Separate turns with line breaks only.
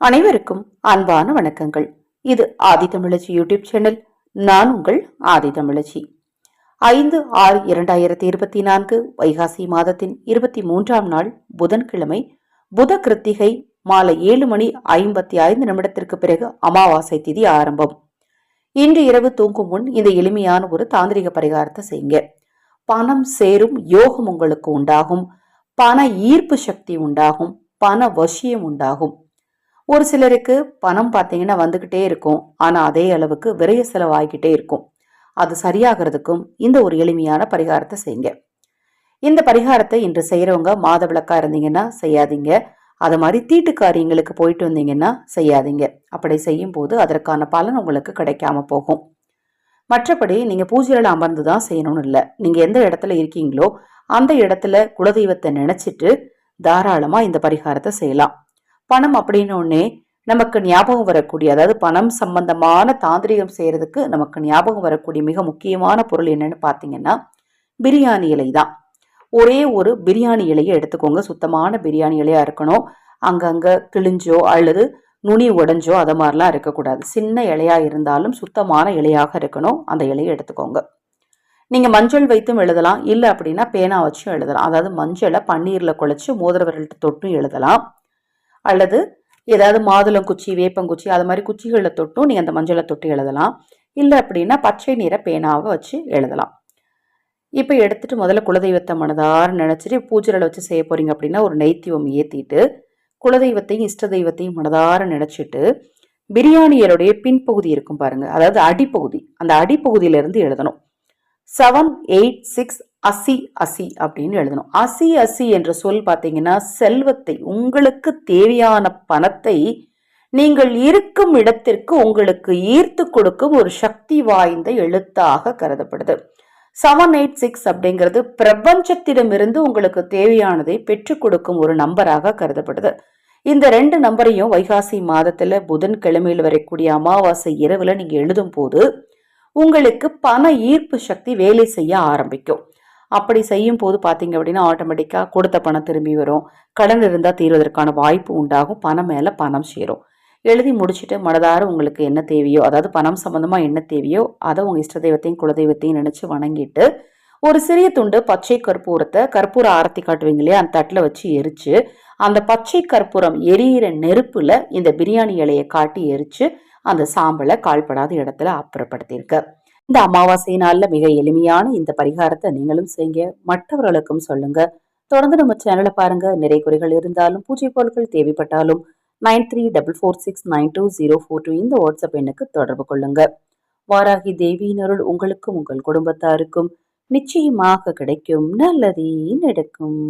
அனைவருக்கும் அன்பான வணக்கங்கள். இது ஆதி தமிழச்சி யூடியூப் சேனல். நான் உங்கள் ஆதி தமிழச்சி. ஐந்து ஆறு இரண்டாயிரத்தி இருபத்தி நான்கு வைகாசி மாதத்தின் இருபத்தி மூன்றாம் நாள் புதன்கிழமை புத கிருத்திகை மாலை ஏழு மணி ஐம்பத்தி ஐந்து நிமிடத்திற்கு பிறகு அமாவாசை திதி ஆரம்பம். இன்று இரவு தூங்கும் முன் இந்த எளிமையான ஒரு தாந்திரிக பரிகாரத்தை செய்யுங்க. பணம் சேரும் யோகம் உங்களுக்கு உண்டாகும். பண ஈர்ப்பு சக்தி உண்டாகும். பண வசியம் உண்டாகும். ஒரு சிலருக்கு பணம் பார்த்தீங்கன்னா வந்துக்கிட்டே இருக்கும். ஆனால் அதே அளவுக்கு விரைய செலவாகிக்கிட்டே இருக்கும். அது சரியாகிறதுக்கும் இந்த ஒரு எளிமையான பரிகாரத்தை செய்யுங்க. இந்த பரிகாரத்தை இன்று செய்கிறவங்க மாத விளக்காக இருந்தீங்கன்னா செய்யாதீங்க. அது மாதிரி தீட்டு காரியங்களுக்கு போயிட்டு வந்தீங்கன்னா செய்யாதீங்க. அப்படி செய்யும் போது அதற்கான பலன் உங்களுக்கு கிடைக்காம போகும். மற்றபடி நீங்கள் பூஜையில் அமர்ந்து தான் செய்யணும்னு இல்லை. நீங்கள் எந்த இடத்துல இருக்கீங்களோ அந்த இடத்துல குலதெய்வத்தை நினச்சிட்டு தாராளமாக இந்த பரிகாரத்தை செய்யலாம். பணம் அப்படின்னோடனே நமக்கு ஞாபகம் வரக்கூடிய அதாவது பணம் சம்பந்தமான தாந்திரிகம் செய்கிறதுக்கு நமக்கு ஞாபகம் வரக்கூடிய மிக முக்கியமான பொருள் என்னன்னு பார்த்தீங்கன்னா பிரியாணி இலை தான். ஒரே ஒரு பிரியாணி இலையை எடுத்துக்கோங்க. சுத்தமான பிரியாணி இலையாக இருக்கணும். அங்கங்கே கிழிஞ்சோ அல்லது நுனி உடஞ்சோ அதை மாதிரிலாம் இருக்கக்கூடாது. சின்ன இலையாக இருந்தாலும் சுத்தமான இலையாக இருக்கணும். அந்த இலையை எடுத்துக்கோங்க. நீங்கள் மஞ்சள் வைத்தும் எழுதலாம். இல்லை அப்படின்னா பேனா வச்சும் எழுதலாம். அதாவது மஞ்சளை பன்னீரில் குழைச்சி மோதிர தொட்டும் எழுதலாம். அல்லது ஏதாவது மாதுளங்குச்சி வேப்பங்குச்சி அது மாதிரி குச்சிகளில் தொட்டும் நீங்கள் அந்த மஞ்சளை தொட்டு எழுதலாம். இல்லை அப்படின்னா பச்சை நிற பேனாவை வச்சு எழுதலாம். இப்போ எடுத்துட்டு முதல்ல குலதெய்வத்தை மனதார நினச்சிட்டு பூஜைகளை வச்சு செய்ய போகிறீங்க அப்படின்னா ஒரு நெய்த்திவம் ஏற்றிட்டு குலதெய்வத்தையும் இஷ்ட தெய்வத்தையும் மனதார நினச்சிட்டு பிரியாணியருடைய பின்பகுதி இருக்கும் பாருங்க. அதாவது அடிப்பகுதி. அந்த அடிப்பகுதியிலிருந்து எழுதணும். செவன் எயிட் சிக்ஸ் அசி அசி அப்படின்னு எழுதணும். அசி அசி என்ற சொல் பார்த்தீங்கன்னா செல்வத்தை உங்களுக்கு தேவையான பணத்தை நீங்கள் இருக்கும் இடத்திற்கு உங்களுக்கு ஈர்த்து கொடுக்கும் ஒரு சக்தி வாய்ந்த எழுத்தாக கருதப்படுது. செவன் எயிட் சிக்ஸ் அப்படிங்கிறது பிரபஞ்சத்திடமிருந்து உங்களுக்கு தேவையானதை பெற்றுக் கொடுக்கும் ஒரு நம்பராக கருதப்படுது. இந்த ரெண்டு நம்பரையும் வைகாசி மாதத்துல புதன் கிழமையில் வரக்கூடிய அமாவாசை இரவுல நீங்க எழுதும் போது உங்களுக்கு பண ஈர்ப்பு சக்தி வேலை செய்ய ஆரம்பிக்கும். அப்படி செய்யும் போது பார்த்தீங்க அப்படின்னா ஆட்டோமேட்டிக்காக கொடுத்த பணம் திரும்பி வரும். கடன் இருந்தால் தீர்வதற்கான வாய்ப்பு உண்டாகும். பணம் மேலே பணம் சேரும். எழுதி முடிச்சுட்டு மனதார உங்களுக்கு என்ன தேவையோ அதாவது பணம் சம்மந்தமாக என்ன தேவையோ அதை உங்கள் இஷ்ட தெய்வத்தையும் குலதெய்வத்தையும் நினச்சி வணங்கிட்டு ஒரு சிறிய துண்டு பச்சை கற்பூரத்தை கற்பூர ஆரத்தி காட்டுவீங்க இல்லையா அந்த தட்டில் வச்சு எரிச்சு அந்த பச்சை கற்பூரம் எரியிற நெருப்பில் இந்த பிரியாணி இலையை காட்டி எரிச்சு அந்த சாம்பலை கால்படாத இடத்துல அப்புறப்படுத்தியிருக்க இந்த அமாவாசை நாளில் மிக எளிமையான இந்த பரிகாரத்தை நீங்களும் செய்யுங்க. மற்றவர்களுக்கும் சொல்லுங்க. தொடர்ந்து நம்ம சேனலை பாருங்க. நிறை குறைகள் இருந்தாலும் பூஜை பொருட்கள் தேவைப்பட்டாலும் nine three double four six nine two zero four two இந்த வாட்ஸ்அப் எண்ணுக்கு தொடர்பு கொள்ளுங்க. வாராகி தேவியினருள் உங்களுக்கும் உங்கள் குடும்பத்தாருக்கும் நிச்சயமாக கிடைக்கும். நல்லதே நடக்கும்.